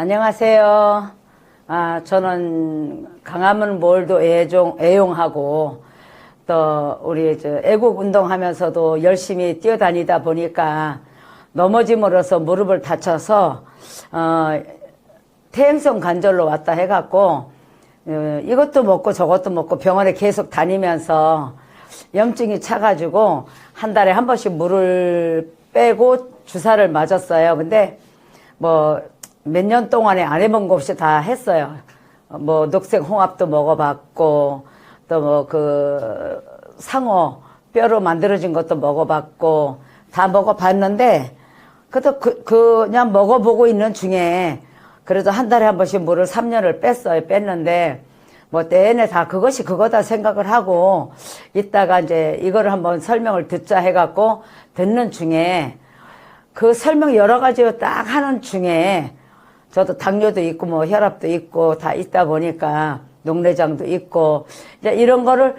안녕하세요. 아, 저는 강화문 몰도 애용, 애용하고 또 우리 저 애국 운동하면서도 열심히 뛰어다니다 보니까 넘어짐으로써 무릎을 다쳐서 어, 퇴행성 관절로 왔다 해갖고 어, 이것도 먹고 저것도 먹고 병원에 계속 다니면서 염증이 차가지고 한 달에 한 번씩 물을 빼고 주사를 맞았어요. 근데 뭐 몇 년 동안에 안 해본 거 없이 다 했어요. 어, 뭐 녹색 홍합도 먹어봤고 또 뭐 그 상어 뼈로 만들어진 것도 먹어봤고 다 먹어봤는데 그래도 그, 그냥 먹어보고 있는 중에 그래도 한 달에 한 번씩 물을 3년을 뺐어요. 뺐는데 뭐 내내 다 그것이 그거다 생각을 하고 있다가 이제 이거를 한번 설명을 듣자 해갖고 듣는 중에 그 설명 여러 가지 딱 하는 중에 저도 당뇨도 있고 뭐 혈압도 있고 다 있다 보니까 녹내장도 있고 이제 이런 거를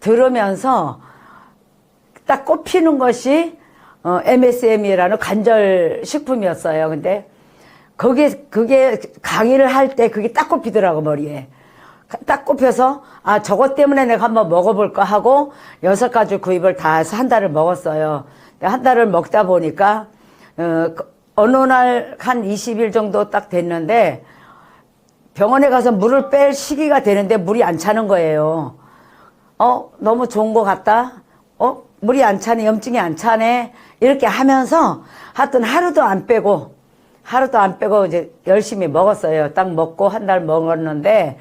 들으면서 딱 꼽히는 것이 어, MSM이라는 관절 식품이었어요. 근데 그게 그게 강의를 할 때 그게 딱 꼽히더라고 머리에. 딱 꼽혀서 아 저것 때문에 내가 한번 먹어볼까 하고 여섯 가지 구입을 다 해서 한 달을 먹었어요. 한 달을 먹다 보니까 어, 그 어느 날 한 20일 정도 딱 됐는데 병원에 가서 물을 뺄 시기가 되는데 물이 안 차는 거예요. 어 너무 좋은 것 같다. 어 물이 안 차네 염증이 안 차네 이렇게 하면서 하여튼 하루도 안 빼고 하루도 안 빼고 이제 열심히 먹었어요. 딱 먹고 한 달 먹었는데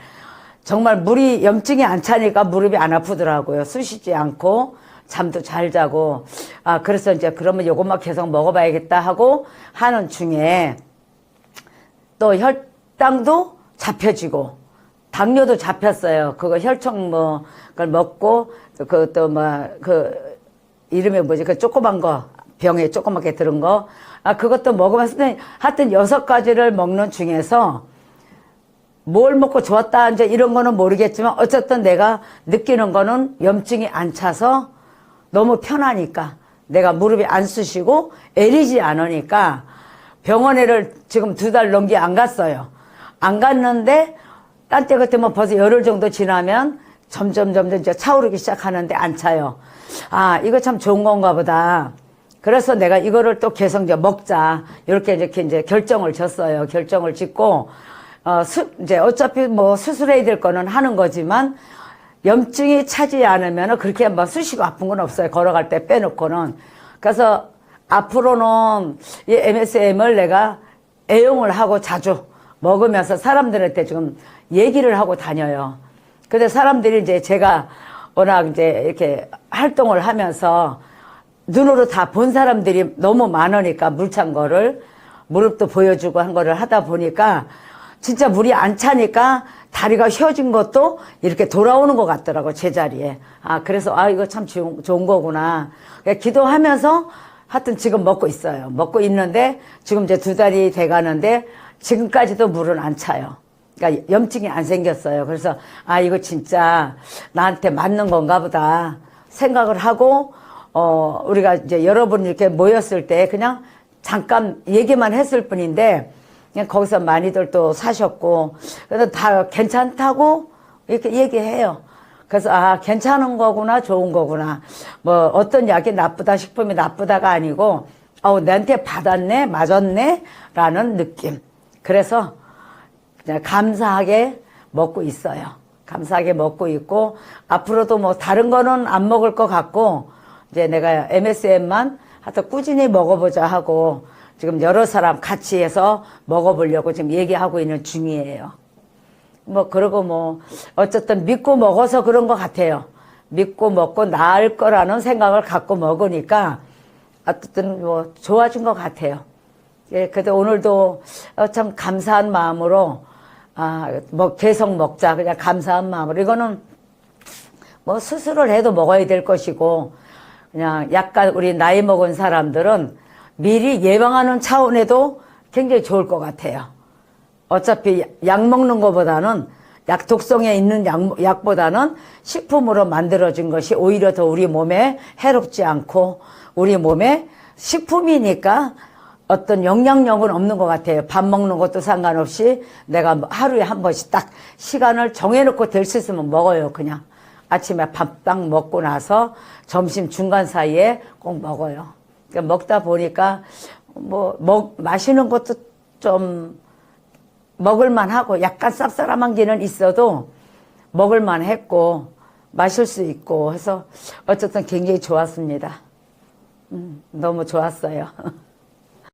정말 물이 염증이 안 차니까 무릎이 안 아프더라고요. 쑤시지 않고 잠도 잘 자고 아 그래서 이제 그러면 요것만 계속 먹어봐야겠다 하고 하는 중에 또 혈당도 잡혀지고 당뇨도 잡혔어요. 그거 혈청 뭐 그걸 먹고 그 또 뭐 그 이름이 뭐지 그 조그만 거 병에 조그맣게 들은 거 아 그것도 먹으면서 하여튼 여섯 가지를 먹는 중에서 뭘 먹고 좋았다 이제 이런 거는 모르겠지만 어쨌든 내가 느끼는 거는 염증이 안 차서 너무 편하니까 내가 무릎이 안 쑤시고 애리지 않으니까 병원에를 지금 두 달 넘게 안 갔어요. 안 갔는데 딴때 같으면 벌써 열흘 정도 지나면 점점 점점 이제 차오르기 시작하는데 안 차요. 아 이거 참 좋은 건가 보다. 그래서 내가 이거를 또 계속 이제 먹자 이렇게 이렇게 이제 결정을 졌어요. 결정을 짓고 어, 수, 이제 어차피 뭐 수술해야 될 거는 하는 거지만 염증이 차지 않으면 그렇게 막 쑤시고 아픈 건 없어요. 걸어갈 때 빼놓고는. 그래서 앞으로는 이 MSM을 내가 애용을 하고 자주 먹으면서 사람들한테 지금 얘기를 하고 다녀요. 근데 사람들이 이제 제가 워낙 이제 이렇게 활동을 하면서 눈으로 다 본 사람들이 너무 많으니까 물찬 거를 무릎도 보여주고 한 거를 하다 보니까 진짜 물이 안 차니까 다리가 휘어진 것도 이렇게 돌아오는 것 같더라고 제자리에. 아 그래서 아 이거 참 좋은, 좋은 거구나. 그러니까 기도하면서 하여튼 지금 먹고 있어요. 먹고 있는데 지금 이제 두 달이 돼 가는데 지금까지도 물은 안 차요. 그러니까 염증이 안 생겼어요. 그래서 아 이거 진짜 나한테 맞는 건가 보다 생각을 하고 어 우리가 이제 여러분 이렇게 모였을 때 그냥 잠깐 얘기만 했을 뿐인데 그냥 거기서 많이들 또 사셨고 그래서 다 괜찮다고 이렇게 얘기해요. 그래서 아 괜찮은 거구나 좋은 거구나 뭐 어떤 약이 나쁘다 식품이 나쁘다가 아니고 어 내한테 받았네 맞았네 라는 느낌. 그래서 그냥 감사하게 먹고 있어요. 감사하게 먹고 있고 앞으로도 뭐 다른 거는 안 먹을 것 같고 이제 내가 MSM만 하여튼 꾸준히 먹어보자 하고 지금 여러 사람 같이 해서 먹어보려고 지금 얘기하고 있는 중이에요. 뭐 그러고 뭐 어쨌든 믿고 먹어서 그런 것 같아요. 믿고 먹고 나을 거라는 생각을 갖고 먹으니까 어쨌든 뭐 좋아진 것 같아요. 예, 그래도 오늘도 어, 참 감사한 마음으로 아, 뭐 계속 먹자 그냥 감사한 마음으로 이거는 뭐 수술을 해도 먹어야 될 것이고 그냥 약간 우리 나이 먹은 사람들은 미리 예방하는 차원에도 굉장히 좋을 것 같아요. 어차피 약 먹는 것보다는 약 독성에 있는 약, 약보다는 식품으로 만들어진 것이 오히려 더 우리 몸에 해롭지 않고 우리 몸에 식품이니까 어떤 영향력은 없는 것 같아요. 밥 먹는 것도 상관없이 내가 뭐 하루에 한 번씩 딱 시간을 정해놓고 될 수 있으면 먹어요. 그냥 아침에 밥 딱 먹고 나서 점심 중간 사이에 꼭 먹어요. 그러니까 먹다 보니까 뭐 먹, 마시는 것도 좀 먹을만 하고 약간 쌉싸름한 게는 있어도 먹을만 했고 마실 수 있고 해서 어쨌든 굉장히 좋았습니다. 음, 너무 좋았어요.